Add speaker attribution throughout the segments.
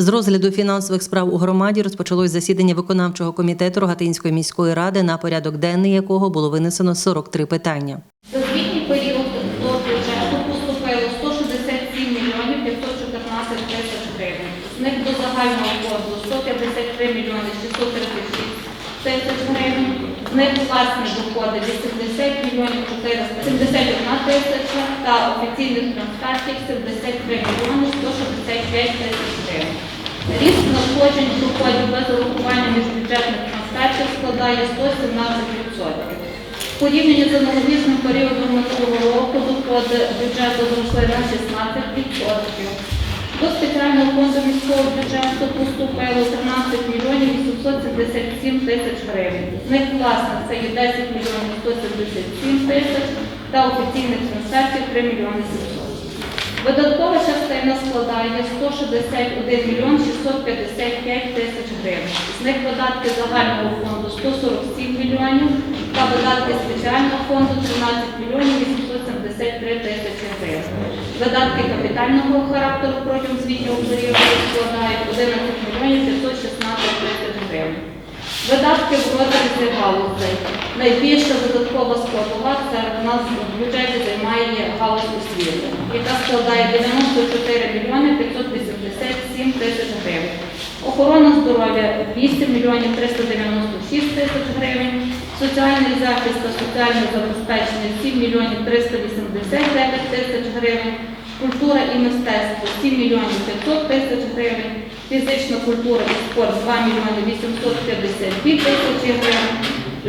Speaker 1: З розгляду фінансових справ у громаді розпочалось засідання виконавчого комітету Рогатинської міської ради, на порядок денний якого було винесено 43 питання.
Speaker 2: За звітній період до бюджету поступило 167 мільйонів 514 тисяч гривень. З них до загального фонду 153 мільйони 636 тисяч гривень. З них власні доходи 80 мільйонів 471 тисяча та офіційних трансфертів 73 мільйони 165 тисяч. Ріст надходжень доходів без урахування міжбюджетних трансфертів складає 117%. В порівнянні з аналогічним періодом минулого року доходи бюджету зросли на 16%. До спеціального фонду міського бюджету поступило 13 мільйонів 877 тисяч гривень. З них власне це є 10 мільйонів 177 тисяч та офіційних трансфертів 3 мільйони 700. Видаткова частина складає 161 мільйон 655 тисяч гривень. З них видатки загального фонду 147 мільйонів та видатки спеціального фонду 13 мільйонів 873 тисячі гривень. Видатки капітального характеру протягом звітнього періоду складають 11 мільйонів 516 тисяч гривень. Видатки в розвитку галузей. Найбільша додаткова складова це в нас в бюджеті займає галузь освіти, яка складає 94 мільйони 587 тисяч гривень. Охорона здоров'я 8 мільйонів 396 тисяч гривень. Соціальний захист та соціальне забезпечення 7 мільйонів 389 тисяч гривень. Культура і мистецтво 7 мільйонів 500 тисяч гривень. Фізична культура і спорт 2 мільйони 852 тисячі гривень.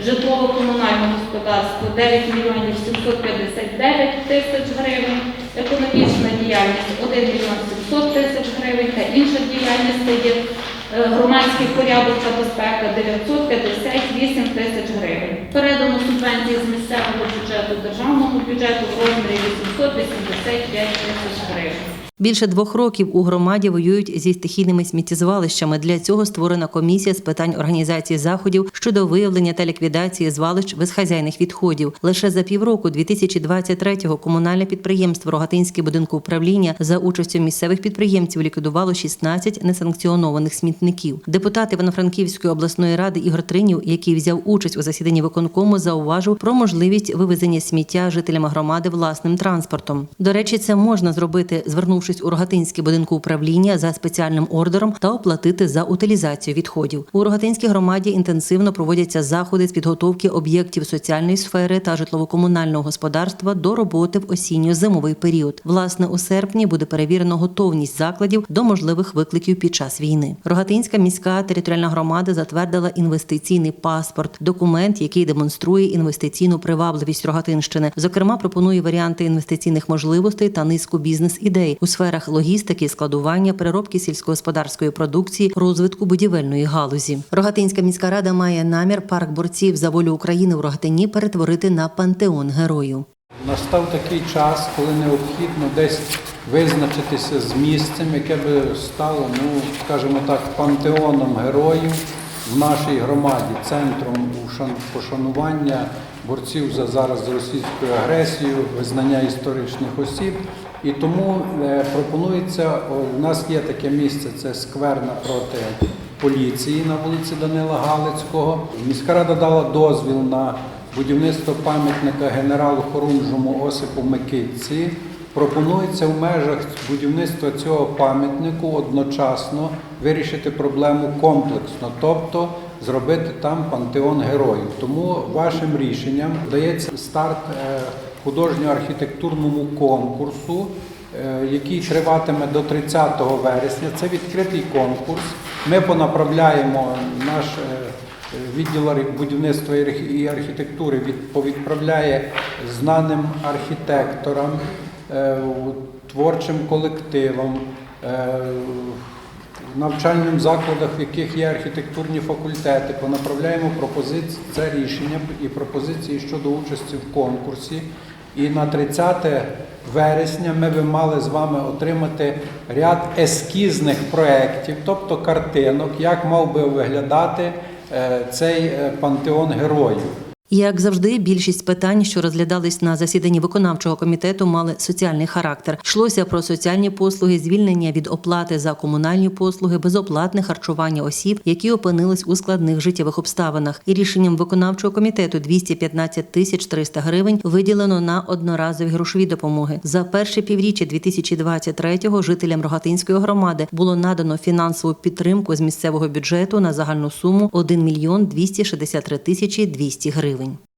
Speaker 2: Житлово-комунальне господарство 9 мільйонів 759 тисяч гривень. Економічна діяльність 1 мільйон 700 тисяч гривень та інша діяльність є е, громадський порядок та безпека 958 тисяч гривень. Передано субвенції з місцевого бюджету державному бюджету в розмірі 885 тисяч гривень.
Speaker 1: Більше двох років у громаді воюють зі стихійними сміттєзвалищами. Для цього створена комісія з питань організації заходів щодо виявлення та ліквідації звалищ безхазяйних відходів. Лише за півроку 2023-го комунальне підприємство Рогатинське будинку управління за участю місцевих підприємців ліквідувало 16 несанкціонованих смітників. Депутат Івано-Франківської обласної ради Ігор Тринів, який взяв участь у засіданні виконкому, зауважив про можливість вивезення сміття жителями громади власним транспортом. До речі, це можна зробити, звернувшись у Рогатинське будинку управління за спеціальним ордером та оплатити за утилізацію відходів. У Рогатинській громаді інтенсивно проводяться заходи з підготовки об'єктів соціальної сфери та житлово-комунального господарства до роботи в осінньо-зимовий період. Власне, у серпні буде перевірено готовність закладів до можливих викликів під час війни. Рогатинська міська територіальна громада затвердила інвестиційний паспорт, документ, який демонструє інвестиційну привабливість Рогатинщини. Зокрема, пропонує варіанти інвестиційних можливостей та низку бізнес-ідей у сферах логістики, складування, переробки сільськогосподарської продукції, розвитку будівельної галузі. Рогатинська міська рада має намір парк борців за волю України у Рогатині перетворити на пантеон герою.
Speaker 3: Настав такий час, коли необхідно десь визначитися з місцем, яке би стало, ну скажімо так, пантеоном героїв в нашій громаді, центром пошанування борців за зараз російською агресією, визнання історичних осіб. І тому е, пропонується, у нас є таке місце, це сквер напроти поліції на вулиці Данила Галицького. Міська рада дала дозвіл на будівництво пам'ятника генералу Хорунжому Осипу Микитці. Пропонується в межах будівництва цього пам'ятнику одночасно вирішити проблему комплексно, тобто зробити там пантеон героїв. Тому вашим рішенням дається старт е, художньо-архітектурному конкурсу, е, який триватиме до 30 вересня. Це відкритий конкурс. Ми понаправляємо наш е, відділ будівництва і архітектури від- повідправляє знаним архітекторам, творчим колективам. Навчальним закладах, в яких є архітектурні факультети, понаправляємо пропозиції, це рішення і пропозиції щодо участі в конкурсі. І на 30 вересня ми би мали з вами отримати ряд ескізних проєктів, тобто картинок, як мав би виглядати е, цей е, пантеон героїв.
Speaker 1: Як завжди, більшість питань, що розглядались на засіданні виконавчого комітету, мали соціальний характер. Йшлося про соціальні послуги, звільнення від оплати за комунальні послуги, безоплатне харчування осіб, які опинились у складних життєвих обставинах. І рішенням виконавчого комітету 215 тисяч 300 гривень виділено на одноразові грошові допомоги. За перше півріччя 2023-го жителям Рогатинської громади було надано фінансову підтримку з місцевого бюджету на загальну суму 1 мільйон 263 тисячі 200 гривень. doing.